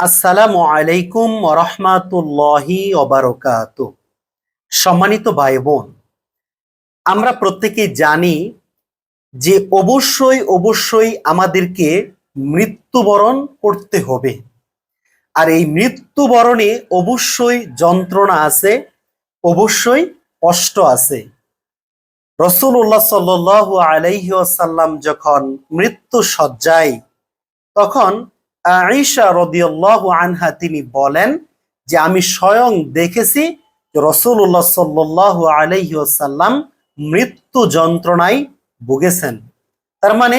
আসসালামু আলাইকুম রহমাতুল্লাহি অবারকাত সম্মানিত ভাই বোন আমরা প্রত্যেকে জানি যে অবশ্যই অবশ্যই আমাদেরকে মৃত্যুবরণ করতে হবে। আর এই মৃত্যুবরণে অবশ্যই যন্ত্রণা আছে, অবশ্যই কষ্ট আছে। রসুল্লাহ সাল্লু আলাইহি আসাল্লাম যখন মৃত্যু সজ্জায় তখন আইসা রদিয়াল্লাহু আনহা তিনি বলেন যে আমি স্বয়ং দেখেছি রসুল্লাহ সাল্লু আলাইহি মৃত্যু যন্ত্রণায় ভুগেছেন। তার মানে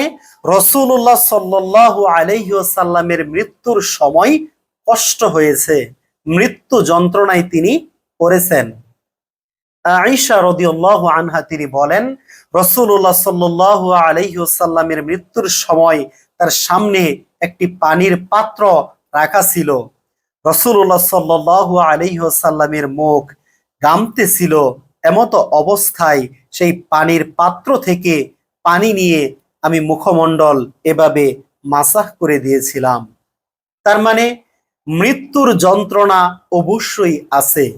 রসুল্লাহ সাল্লাহ আলাইহি মৃত্যুর সময় কষ্ট হয়েছে, মৃত্যু যন্ত্রণায় তিনি করেছেন আইসা রদিউল্লাহ আনহা তিনি বলেন রসুল্লাহ সাল্লাহ আলহিউসাল্লামের মৃত্যুর সময় তার সামনে একটি পানির পাত্র রাখা ছিল। রসুল্লাহ সাল্লাহ আলহিউসাল্লামের মুখ গামতে ছিল এমতো অবস্থায় সেই পানির পাত্র থেকে পানি নিয়ে আমি মুখমণ্ডল এভাবে মাসাহ করে দিয়েছিলাম। তার মানে মৃত্যুর যন্ত্রণা অবশ্যই আছে।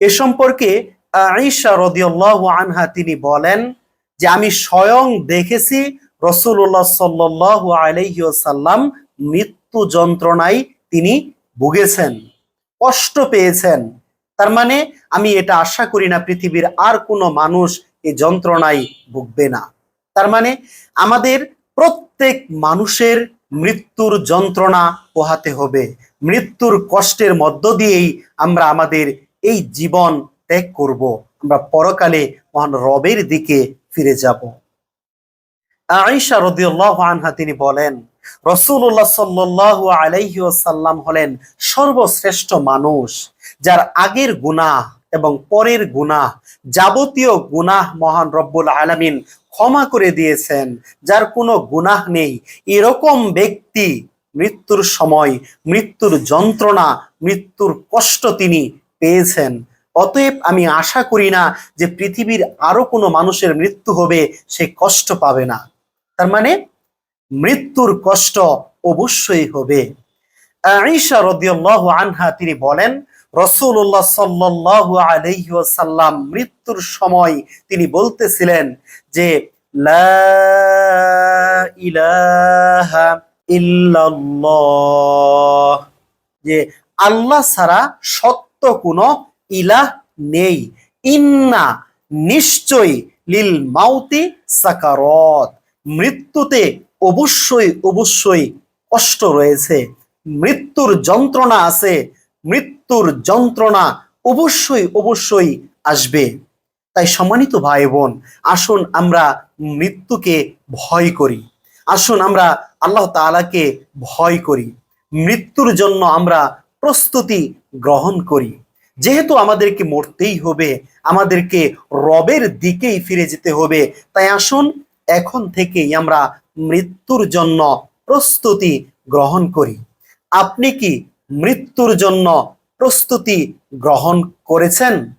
এ সম্পর্কে আইসা রদিয়াল্লাহু আনহা তিনি বলেন যে আমি স্বয়ং দেখেছি রসুল্লাহ সাল্লাল্লাহু আলাইহি সাল্লাম মৃত্যু যন্ত্রণায় তিনি ভুগেছেন, কষ্ট পেয়েছেন। তার মানে আমি এটা আশা করি না পৃথিবীর আর কোনো মানুষ এই যন্ত্রণায় ভুগবে না। তার মানে আমাদের প্রত্যেক মানুষের মৃত্যুর যন্ত্রণা পোহাতে হবে। মৃত্যুর কষ্টের মধ্য দিয়েই আমরা আমাদের এই জীবন ত্যাগ করব। আমরা পরকালে মহান রবের দিকে ফিরে যাব। আয়েশা রদিউল্লাহ আনহা তিনি বলেন রসুল্লাহ সাল্লাহ আলাইহি সাল্লাম হলেন সর্বশ্রেষ্ঠ মানুষ, যার আগের গুনাহ এবং পরের গুনাহ যাবতীয় গুনাহ মহান রব্বুল আলামিন ক্ষমা করে দিয়েছেন, যার কোনো গুনাহ নেই। এরকম ব্যক্তি মৃত্যুর সময়, মৃত্যুর যন্ত্রণা, মৃত্যুর কষ্ট তিনি পেয়েছেন। অতএব আমি আশা করি না যে পৃথিবীর আরও কোনো মানুষের মৃত্যু হবে, সে কষ্ট পাবে না। তার মানে মৃত্যুর কষ্ট অবশ্যই হবে। আইসা রদিয়াল্লাহ আনহা তিনি বলেন রসুল্লাহ সাল্লাহ আলহি সাল্লাম মৃত্যুর সময় তিনি বলতেছিলেন যে যে আল্লাহ ছাড়া সত্য কোনো ইলাহ নেই। ইন্না নিশ্চয় লিল মাউতি সাকারত। মৃত্যুতে অবশ্যই অবশ্যই কষ্ট রয়েছে। মৃত্যুর যন্ত্রণা আছে। মৃত্যুর যন্ত্রণা অবশ্যই অবশ্যই আসবে। তাই সম্মানিত ভাই বোন আসুন আমরা মৃত্যুকে ভয় করি। আসুন আমরা আল্লাহ তাআলাকে ভয় করি। মৃত্যুর জন্য আমরা প্রস্তুতি গ্রহণ করি। যেহেতু আমাদেরকে মরতেই হবে, আমাদেরকে রবের দিকেই ফিরে যেতে হবে, তাই আসুন এখন থেকেই আমরা মৃত্যুর জন্য প্রস্তুতি গ্রহণ করি। আপনি কি মৃত্যুর জন্য প্রস্তুতি গ্রহণ করেছেন?